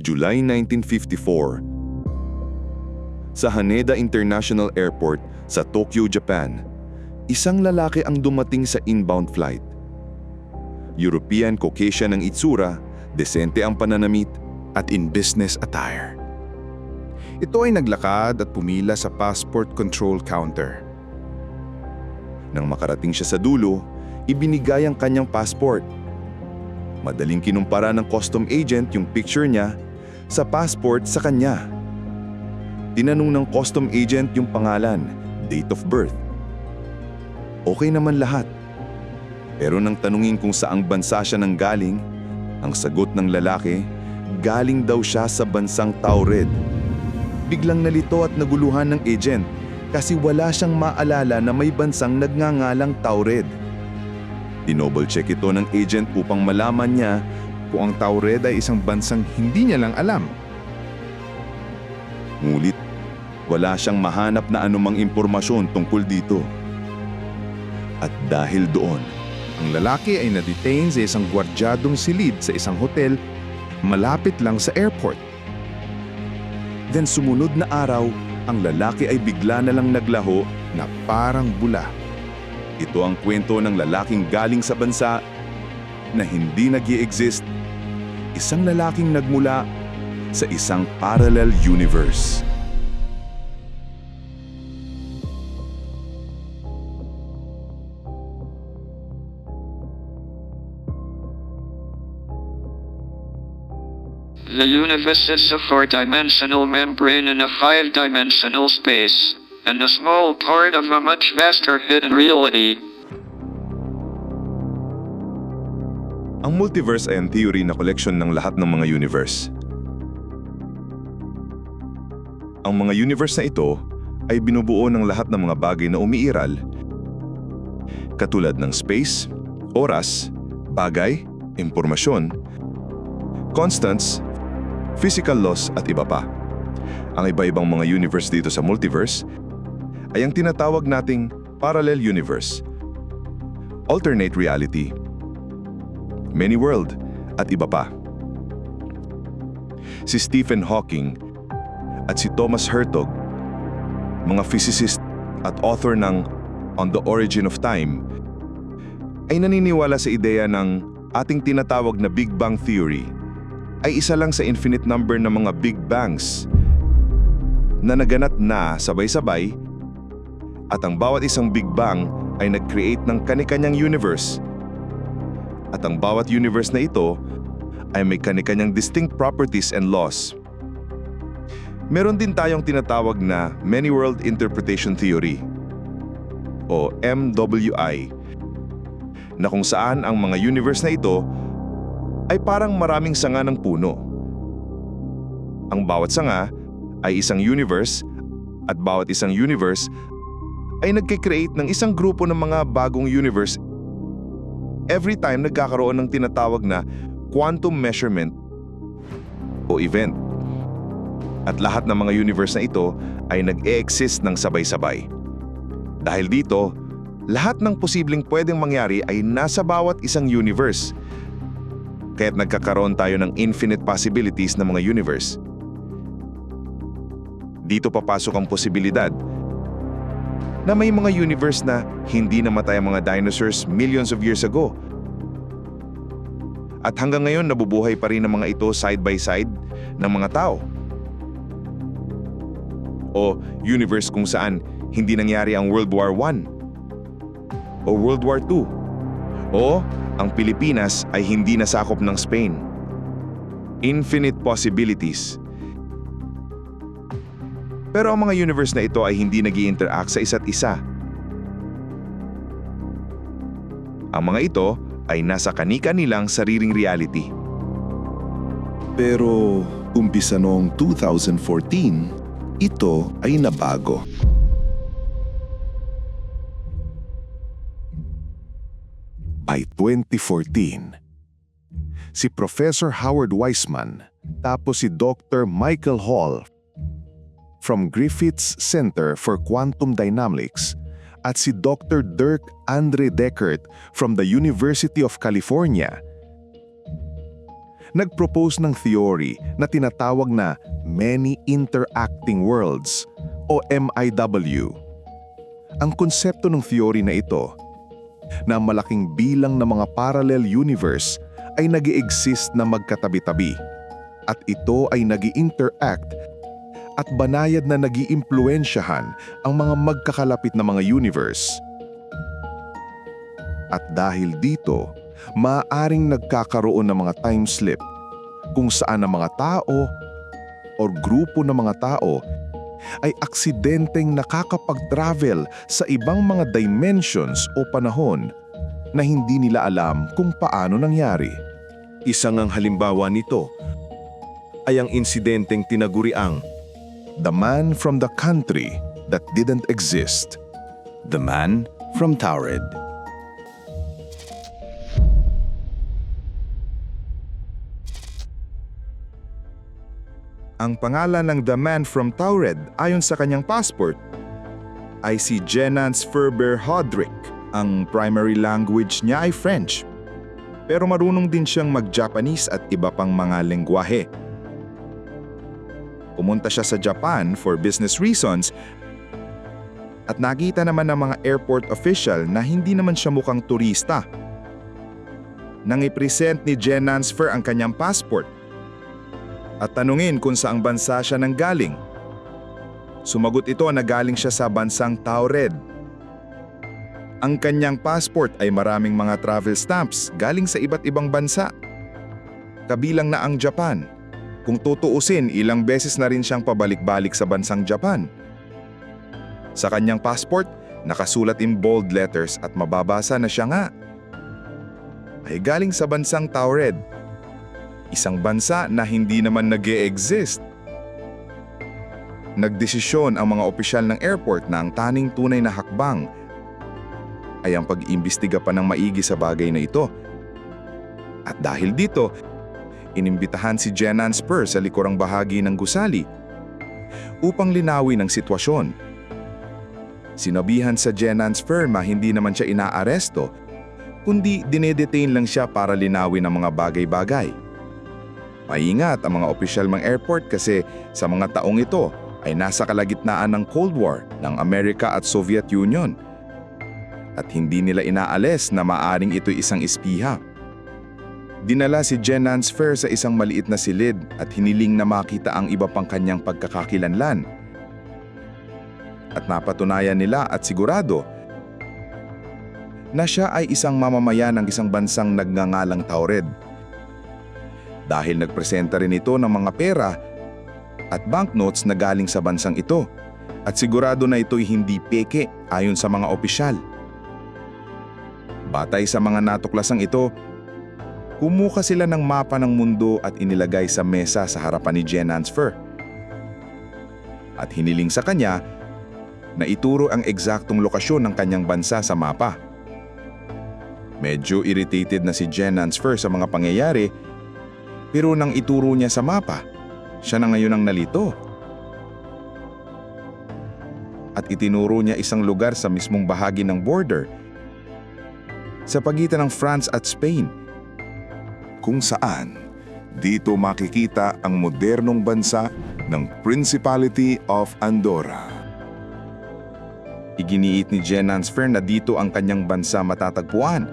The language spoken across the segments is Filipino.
July 1954. Sa Haneda International Airport sa Tokyo, Japan, isang lalaki ang dumating sa inbound flight. European Caucasian ang itsura, desente ang pananamit, at in business attire. Ito ay naglakad at pumila sa passport control counter. Nang makarating siya sa dulo, ibinigay ang kanyang passport. Madaling kinumpara ng custom agent yung picture niya sa passport sa kanya. Tinanong ng custom agent yung pangalan, date of birth. Okay naman lahat. Pero nang tanungin kung saang bansa siya nang galing, ang sagot ng lalaki, galing daw siya sa bansang Taured. Biglang nalito at naguluhan ng agent kasi wala siyang maalala na may bansang nagngangalang Taured. Dinoble check ito ng agent upang malaman niya Kung ang Taured ay isang bansang hindi niya lang alam. Ngulit, wala siyang mahanap na anumang impormasyon tungkol dito. At dahil doon, Ang lalaki ay na-detain sa isang gwardyadong silid sa isang hotel malapit lang sa airport. then sumunod na araw, ang lalaki ay bigla na lang naglaho. na parang bula. Ito ang kwento ng lalaking galing sa bansa na hindi nag exist Isang lalaking nagmula sa isang parallel universe. The universe is a four-dimensional membrane in a five-dimensional space, and a small part of a much vaster hidden reality. Ang multiverse ay ang theory na koleksyon ng lahat ng mga universe. Ang mga universe na ito ay binubuo ng lahat ng mga bagay na umiiral, katulad ng space, oras, bagay, impormasyon, constants, physical laws at iba pa. Ang iba-ibang mga universe dito sa multiverse ay ang tinatawag nating parallel universe, alternate reality, many world at iba pa. Si Stephen Hawking at si Thomas Hertog, mga physicist at author ng On the Origin of Time, ay naniniwala sa ideya ng ating tinatawag na Big Bang Theory ay isa lang sa infinite number ng mga Big Bangs na naganap na sabay-sabay at ang bawat isang Big Bang ay nag-create ng kani-kanyang universe at ang bawat universe na ito ay may kani-kanyang distinct properties and laws. Meron din tayong tinatawag na Many World Interpretation Theory o MWI na kung saan ang mga universe na ito ay parang maraming sanga ng puno. Ang bawat sanga ay isang universe at bawat isang universe ay nagkikreate ng isang grupo ng mga bagong universe every time nagkakaroon ng tinatawag na quantum measurement o event. At lahat ng mga universe na ito ay nag-e-exist ng sabay-sabay. Dahil dito, lahat ng posibleng pwedeng mangyari ay nasa bawat isang universe. Kaya't nagkakaroon tayo ng infinite possibilities ng mga universe. Dito papasok ang posibilidad na may mga universe na hindi namatay ang mga dinosaurs millions of years ago. At hanggang ngayon nabubuhay pa rin ang mga ito side by side ng mga tao. O universe kung saan hindi nangyari ang World War I o World War II. O ang Pilipinas ay hindi nasakop ng Spain. Infinite possibilities. Pero ang mga universe na ito ay hindi nag interact sa isa't isa. Ang mga ito ay nasa kani-kanilang sariling reality. Pero umpisa noong 2014, ito ay nabago. By 2014, si Professor Howard Weissman tapos si Dr. Michael Hall from Griffiths Center for Quantum Dynamics at si Dr. Dirk Andre Deckert from the University of California nag-propose ng theory na tinatawag na Many Interacting Worlds o MIW. Ang konsepto ng theory na ito na malaking bilang ng mga parallel universe ay nag exist na magkatabi-tabi at ito ay nag interact at banayad na nag iimpluensyahan ang mga magkakalapit na mga universe. At dahil dito, maaaring nagkakaroon ng mga time slip kung saan ang mga tao o grupo ng mga tao ay aksidenteng nakakapag-travel sa ibang mga dimensions o panahon na hindi nila alam kung paano nangyari. Isang ang halimbawa nito ay ang insidenteng tinaguriang The man from the country that didn't exist. The Man from Taured. Ang pangalan ng The Man from Taured ayon sa kanyang passport ay si Jenance Ferber Hodrick. Ang primary language niya ay French. Pero marunong din siyang mag-Japanese at iba pang mga lengguwahe. Pumunta siya sa Japan for business reasons at nakita naman ng mga airport official na hindi naman siya mukhang turista. Nang i-present ni Jenance Fer ang kanyang passport, at tanungin kung saang bansa siya nang galing. Sumagot ito na galing siya sa bansang Taured. Ang kanyang passport ay maraming mga travel stamps galing sa iba't ibang bansa. Kabilang na ang Japan. Kung tutuusin, ilang beses na rin siyang pabalik-balik sa bansang Japan. Sa kanyang passport, nakasulat in bold letters at mababasa na siya nga. Ay galing sa bansang Taured isang bansa na hindi naman nag exist Nagdesisyon ang mga opisyal ng airport na ang taning tunay na hakbang ay ang pag-imbestiga pa ng maigi sa bagay na ito. At dahil dito, inimbitahan si Jenan Spur sa likurang bahagi ng gusali upang linawin ang sitwasyon. Sinabihan sa Jenan's firm na hindi naman siya inaaresto, kundi dinedetain lang siya para linawin ang mga bagay-bagay. Maingat ang mga opisyal ng airport kasi sa mga taong ito ay nasa kalagitnaan ng Cold War ng Amerika at Soviet Union. At hindi nila inaalis na maaring ito'y isang espiha. Dinala si Jen Fair sa isang maliit na silid at hiniling na makita ang iba pang kanyang pagkakakilanlan. At napatunayan nila at sigurado na siya ay isang mamamayan ng isang bansang nagngangalang Taured dahil nagpresenta rin ito ng mga pera at banknotes na galing sa bansang ito at sigurado na ito'y hindi peke ayon sa mga opisyal. Batay sa mga natuklasang ito, kumuha sila ng mapa ng mundo at inilagay sa mesa sa harapan ni Jen Hansfer. At hiniling sa kanya na ituro ang eksaktong lokasyon ng kanyang bansa sa mapa. Medyo irritated na si Jen Hansfer sa mga pangyayari pero nang ituro niya sa mapa, siya na ngayon ang nalito. At itinuro niya isang lugar sa mismong bahagi ng border sa pagitan ng France at Spain kung saan dito makikita ang modernong bansa ng Principality of Andorra. Iginiit ni Jen Hansfer na dito ang kanyang bansa matatagpuan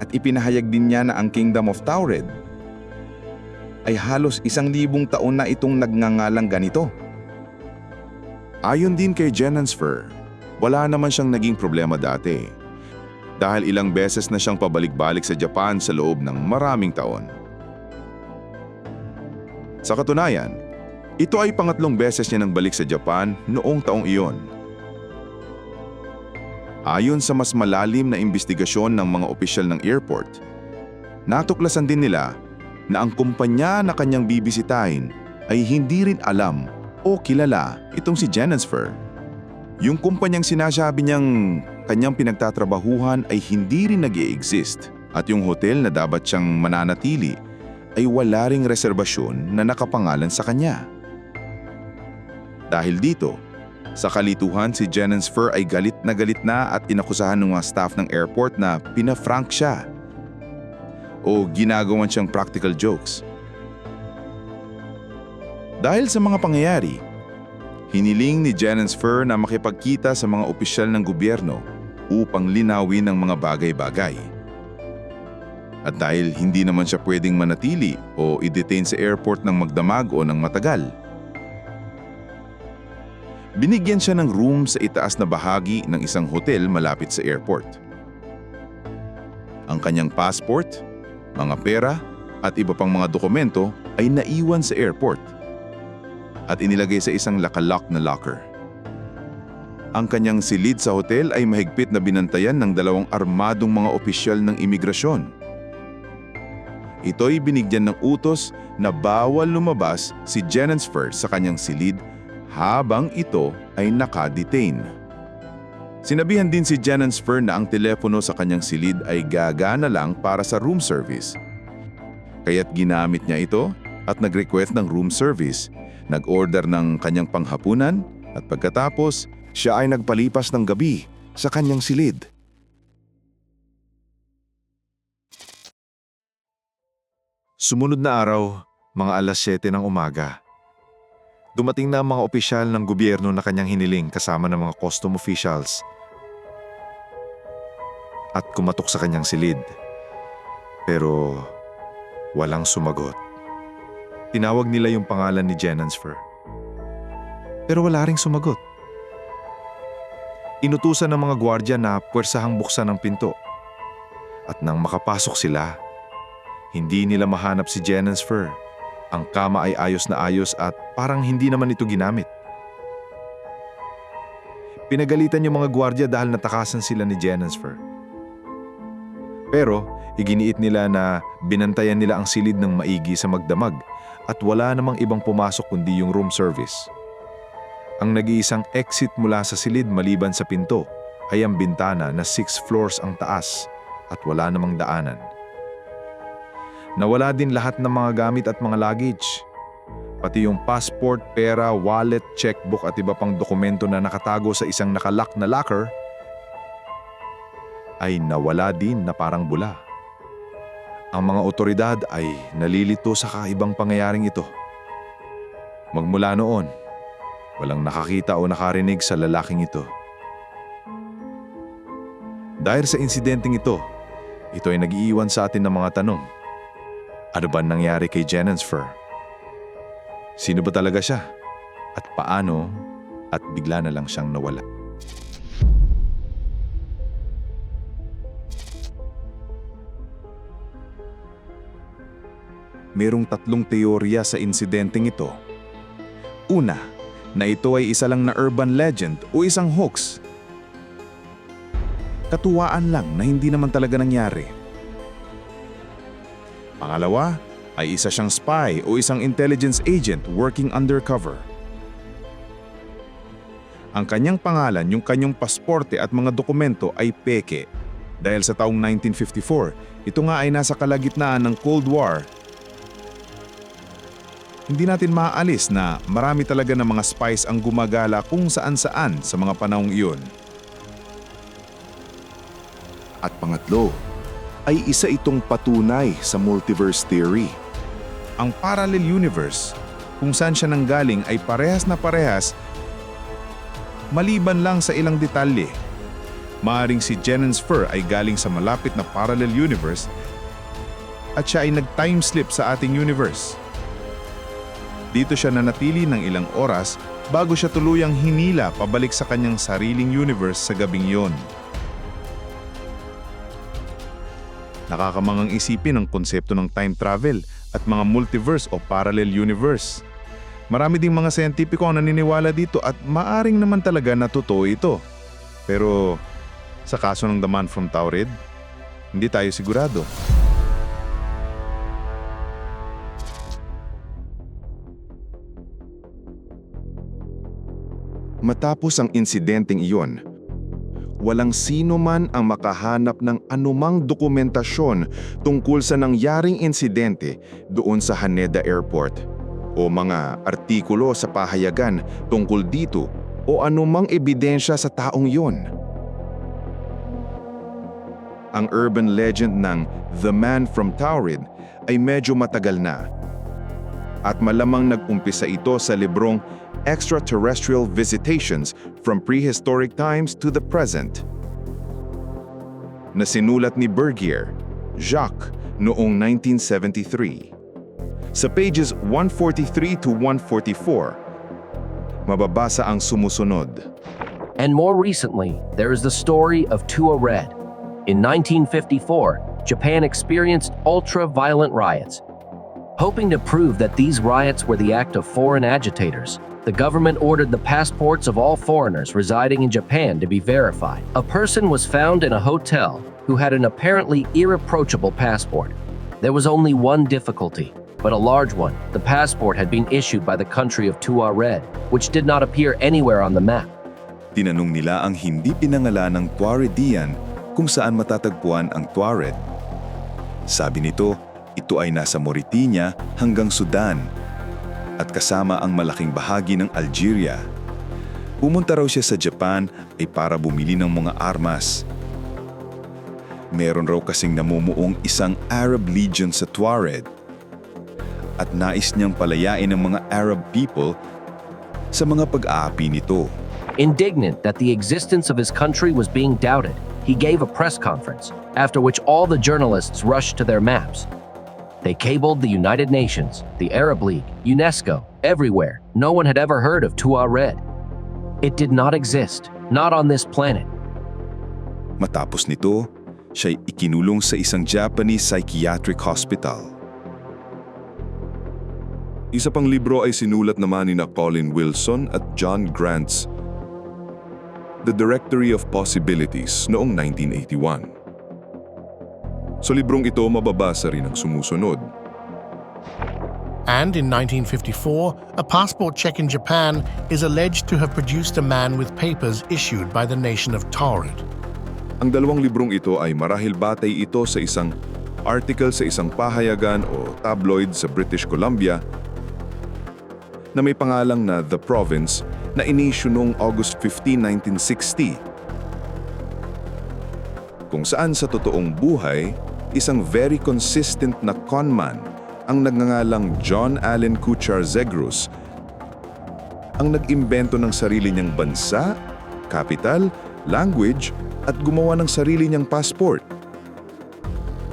at ipinahayag din niya na ang Kingdom of Taured ay halos isang libong taon na itong nagngangalang ganito. Ayon din kay Jenensfer, wala naman siyang naging problema dati. Dahil ilang beses na siyang pabalik-balik sa Japan sa loob ng maraming taon. Sa katunayan, ito ay pangatlong beses niya nang balik sa Japan noong taong iyon. Ayon sa mas malalim na investigasyon ng mga opisyal ng airport, natuklasan din nila na ang kumpanya na kanyang bibisitahin ay hindi rin alam o kilala itong si Jennifer. Yung kumpanyang sinasabi niyang kanyang pinagtatrabahuhan ay hindi rin nag exist at yung hotel na dapat siyang mananatili ay wala ring reserbasyon na nakapangalan sa kanya. Dahil dito, sa kalituhan si Jennifer ay galit na galit na at inakusahan ng mga staff ng airport na pinafrank siya o ginagawan siyang practical jokes Dahil sa mga pangyayari, hiniling ni Janens Fur na makipagkita sa mga opisyal ng gobyerno upang linawin ang mga bagay-bagay. At dahil hindi naman siya pwedeng manatili o i-detain sa airport ng magdamag o ng matagal, binigyan siya ng room sa itaas na bahagi ng isang hotel malapit sa airport. Ang kanyang passport, mga pera at iba pang mga dokumento ay naiwan sa airport at inilagay sa isang lakalock na locker. Ang kanyang silid sa hotel ay mahigpit na binantayan ng dalawang armadong mga opisyal ng imigrasyon. Ito'y binigyan ng utos na bawal lumabas si Jenensfer sa kanyang silid habang ito ay nakadetain. Sinabihan din si Jenensfer na ang telepono sa kanyang silid ay gagana lang para sa room service. Kaya't ginamit niya ito at nag-request ng room service, nag-order ng kanyang panghapunan at pagkatapos Siya ay nagpalipas ng gabi sa kanyang silid. Sumunod na araw, mga alas 7 ng umaga. Dumating na ang mga opisyal ng gobyerno na kanyang hiniling kasama ng mga custom officials at kumatok sa kanyang silid. Pero walang sumagot. Tinawag nila yung pangalan ni Jenensfer. Pero wala ring sumagot. Inutusan ng mga gwardya na puwersahang buksan ang pinto. At nang makapasok sila, hindi nila mahanap si Jenensfer. Ang kama ay ayos na ayos at parang hindi naman ito ginamit. Pinagalitan yung mga gwardya dahil natakasan sila ni Jenensfer. Pero iginiit nila na binantayan nila ang silid ng maigi sa magdamag at wala namang ibang pumasok kundi yung room service. Ang nag-iisang exit mula sa silid maliban sa pinto ay ang bintana na six floors ang taas at wala namang daanan. Nawala din lahat ng mga gamit at mga luggage. Pati yung passport, pera, wallet, checkbook at iba pang dokumento na nakatago sa isang nakalock na locker ay nawala din na parang bula. Ang mga otoridad ay nalilito sa kaibang pangyayaring ito. Magmula noon, walang nakakita o nakarinig sa lalaking ito. Dahil sa insidenteng ito, ito ay nag-iiwan sa atin ng mga tanong. Ano ba nangyari kay Jenensfer? Sino ba talaga siya? At paano at bigla na lang siyang nawala? Merong tatlong teorya sa insidenteng ito. Una, na ito ay isa lang na urban legend o isang hoax. Katuwaan lang na hindi naman talaga nangyari. Pangalawa, ay isa siyang spy o isang intelligence agent working undercover. Ang kanyang pangalan, yung kanyang pasporte at mga dokumento ay peke. Dahil sa taong 1954, ito nga ay nasa kalagitnaan ng Cold War hindi natin maaalis na marami talaga ng mga spies ang gumagala kung saan-saan sa mga panahong iyon. At pangatlo, ay isa itong patunay sa multiverse theory. Ang parallel universe, kung saan siya nanggaling ay parehas na parehas, maliban lang sa ilang detalye. Maaring si Jenens Fur ay galing sa malapit na parallel universe at siya ay nag-time slip sa ating universe. Dito siya nanatili ng ilang oras bago siya tuluyang hinila pabalik sa kanyang sariling universe sa gabing yon. Nakakamangang isipin ang konsepto ng time travel at mga multiverse o parallel universe. Marami ding mga siyentipiko ang naniniwala dito at maaring naman talaga na totoo ito. Pero sa kaso ng The Man from Taurid, hindi tayo sigurado. Matapos ang insidenteng iyon, walang sino man ang makahanap ng anumang dokumentasyon tungkol sa nangyaring insidente doon sa Haneda Airport o mga artikulo sa pahayagan tungkol dito o anumang ebidensya sa taong yon. Ang urban legend ng The Man from Taurid ay medyo matagal na. at malamang nag-umpisa ito sa librong Extraterrestrial Visitations from Prehistoric Times to the Present na sinulat ni Bergier, Jacques, noong 1973. Sa pages 143 to 144, mababasa ang sumusunod. And more recently, there is the story of Tua Red. In 1954, Japan experienced ultra violent riots. Hoping to prove that these riots were the act of foreign agitators, the government ordered the passports of all foreigners residing in Japan to be verified. A person was found in a hotel who had an apparently irreproachable passport. There was only one difficulty, but a large one. The passport had been issued by the country of Tua Red, which did not appear anywhere on the map. Tinanong nila ang hindi pinangalan ng Tuaredian kung saan matatagpuan ang Tuared. Sabi nito, ito ay nasa Mauritania hanggang Sudan at kasama ang malaking bahagi ng Algeria. Pumunta raw siya sa Japan ay para bumili ng mga armas. Meron raw kasing namumuong isang Arab Legion sa Tuareg at nais niyang palayain ang mga Arab people sa mga pag-aapi nito. Indignant that the existence of his country was being doubted, he gave a press conference, after which all the journalists rushed to their maps. They cabled the United Nations, the Arab League, UNESCO, everywhere. No one had ever heard of Tua Red. It did not exist, not on this planet. Matapos nito, siya'y ikinulong sa isang Japanese psychiatric hospital. Isa pang libro ay sinulat naman ni na Colin Wilson at John Grant's The Directory of Possibilities noong 1981. Sa librong ito mababasa rin ang sumusunod. And in 1954, a passport check in Japan is alleged to have produced a man with papers issued by the nation of Taurid. Ang dalawang librong ito ay marahil batay ito sa isang article sa isang pahayagan o tabloid sa British Columbia na may pangalang na The Province na inisyu noong August 15, 1960 kung saan sa totoong buhay, isang very consistent na conman ang nagngangalang John Allen Kuchar Zegrus ang nag-imbento ng sarili niyang bansa, capital, language at gumawa ng sarili niyang passport.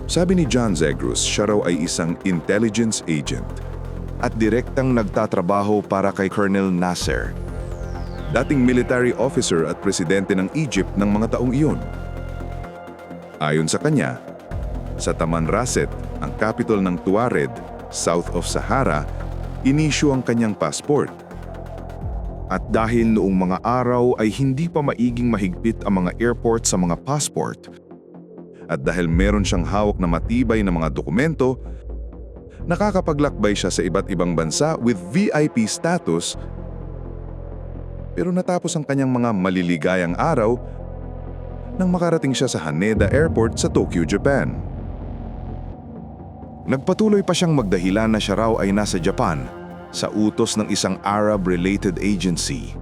Sabi ni John Zegrus, siya raw ay isang intelligence agent at direktang nagtatrabaho para kay Colonel Nasser, dating military officer at presidente ng Egypt ng mga taong iyon. Ayon sa kanya, sa Tamanrasset, ang capital ng Tuared, south of Sahara, inisyu ang kanyang passport. At dahil noong mga araw ay hindi pa maiging mahigpit ang mga airport sa mga passport, At dahil meron siyang hawak na matibay na mga dokumento, nakakapaglakbay siya sa iba't ibang bansa with VIP status pero natapos ang kanyang mga maliligayang araw nang makarating siya sa Haneda Airport sa Tokyo, Japan. Nagpatuloy pa siyang magdahilan na siya raw ay nasa Japan sa utos ng isang Arab-related agency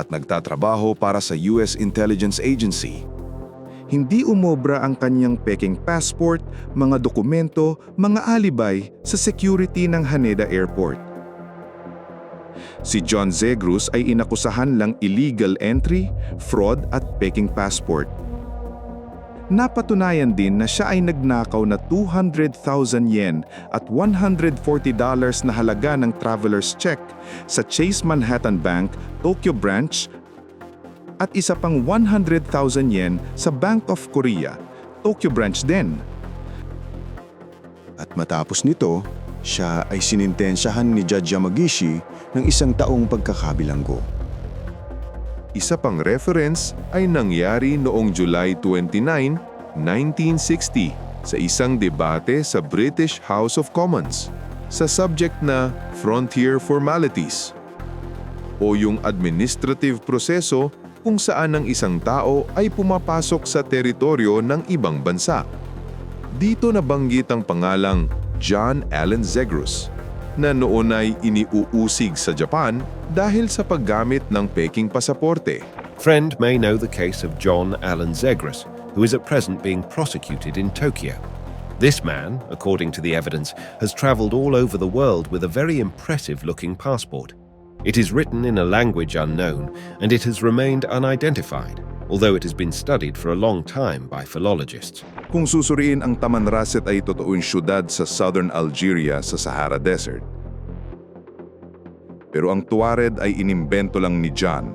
at nagtatrabaho para sa US Intelligence Agency. Hindi umobra ang kanyang peking passport, mga dokumento, mga alibay sa security ng Haneda Airport. Si John Zegrus ay inakusahan lang illegal entry, fraud at peking passport. Napatunayan din na siya ay nagnakaw na 200,000 yen at $140 na halaga ng traveler's check sa Chase Manhattan Bank, Tokyo Branch at isa pang 100,000 yen sa Bank of Korea, Tokyo Branch din. At matapos nito, siya ay sinintensyahan ni Judge Yamagishi ng isang taong pagkakabilanggo. Isa pang reference ay nangyari noong July 29, 1960 sa isang debate sa British House of Commons sa subject na Frontier Formalities o yung administrative proseso kung saan ang isang tao ay pumapasok sa teritoryo ng ibang bansa. Dito nabanggit ang pangalang John Allen Zegrus na noon ay iniuusig sa Japan dahil sa paggamit ng peking pasaporte. Friend may know the case of John Allen Zegras, who is at present being prosecuted in Tokyo. This man, according to the evidence, has traveled all over the world with a very impressive looking passport. It is written in a language unknown and it has remained unidentified, although it has been studied for a long time by philologists. Kung susuriin ang Tamanrasset ay totoong syudad sa southern Algeria sa Sahara Desert. Pero ang Tuareg ay inimbento lang ni John.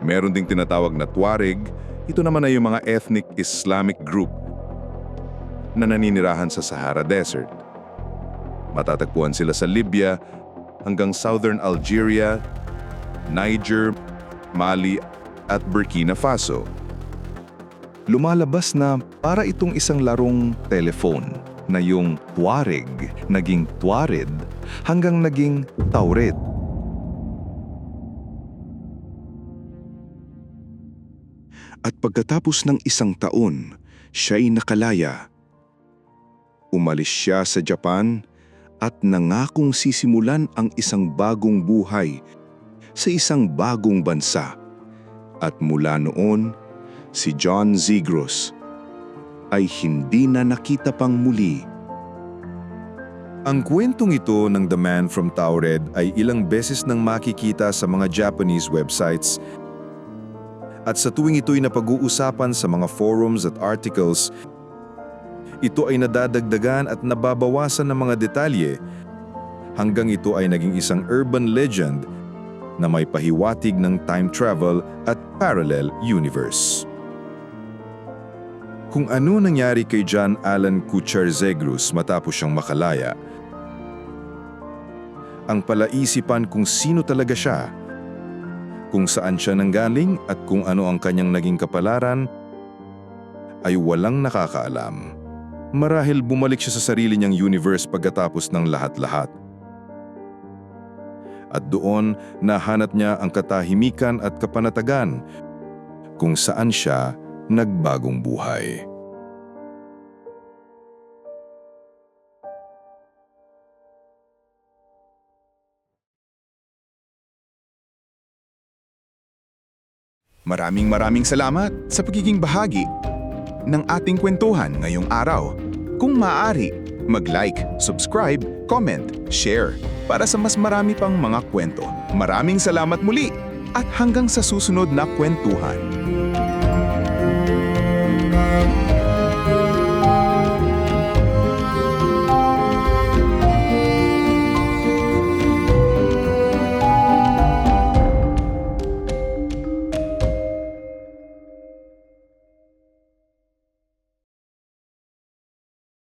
Meron ding tinatawag na Tuareg, ito naman ay yung mga ethnic Islamic group na naninirahan sa Sahara Desert. Matatagpuan sila sa Libya hanggang southern Algeria, Niger, Mali at Burkina Faso. Lumalabas na para itong isang larong telephone na yung Tuareg naging Tuared hanggang naging Taured. At pagkatapos ng isang taon, siya'y nakalaya. Umalis siya sa Japan at nangakong sisimulan ang isang bagong buhay sa isang bagong bansa. At mula noon, si John Zigros ay hindi na nakita pang muli. Ang kwentong ito ng The Man from Taured ay ilang beses nang makikita sa mga Japanese websites at sa tuwing ito'y napag-uusapan sa mga forums at articles, ito ay nadadagdagan at nababawasan ng mga detalye hanggang ito ay naging isang urban legend na may pahiwatig ng time travel at parallel universe. Kung ano nangyari kay John Allen Kuchar Zegrus matapos siyang makalaya, ang palaisipan kung sino talaga siya, kung saan siya nanggaling at kung ano ang kanyang naging kapalaran, ay walang nakakaalam. Marahil bumalik siya sa sarili niyang universe pagkatapos ng lahat-lahat. At doon nahanap niya ang katahimikan at kapanatagan kung saan siya nagbagong buhay. Maraming maraming salamat sa pagiging bahagi ng ating kwentuhan ngayong araw. Kung maaari, mag-like, subscribe, comment, share para sa mas marami pang mga kwento. Maraming salamat muli at hanggang sa susunod na kwentuhan. love.